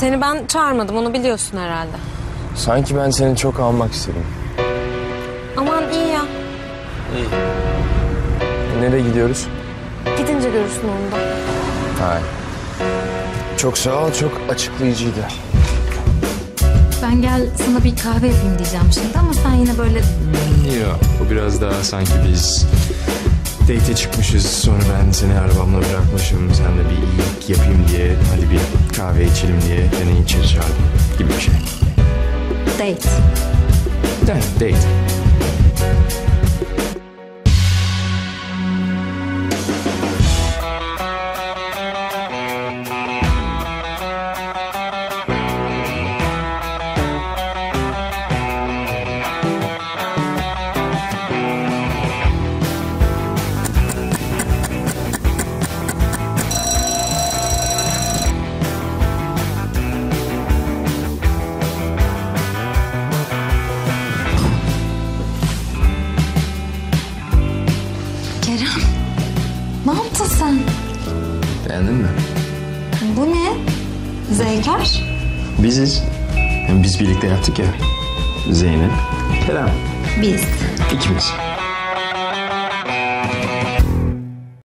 Seni ben çağırmadım onu biliyorsun herhalde. Sanki ben seni çok almak istedim. Aman iyi ya. Nereye gidiyoruz? Gidince görürsün onu da. Hayır. Çok sağ ol, çok açıklayıcıydı. Ben gel sana bir kahve yapayım diyeceğim şimdi ama sen yine böyle Yok, bu biraz daha sanki biz date çıkmışız. Sonra ben seni arabamla bırakmışım. Sen de bir iyilik yapayım diye, hadi bir kahve içelim diye beni içeri çağırdın gibi bir şey. date. Evet, date. Kerem ne yaptın sen? Beğendin mi? Bu ne? Zeyker? Biziz. Hem biz birlikte yaptık ya. Zeynep, Kerem. Biz. ikimiz.